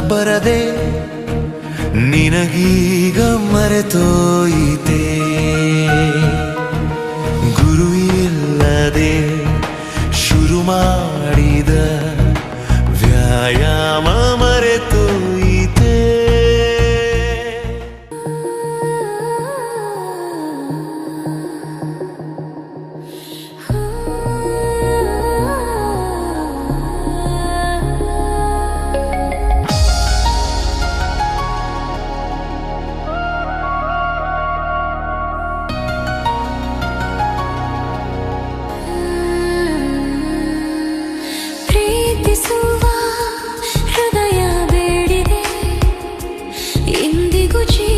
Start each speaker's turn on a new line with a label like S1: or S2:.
S1: ಬರದೆ ನಿನಗೀಗ ಮರೆತೋಯಿತೆ? ಗುರು ಇಲ್ಲದೆ ಶುರು ಮಾಡಿದ
S2: 인디고지.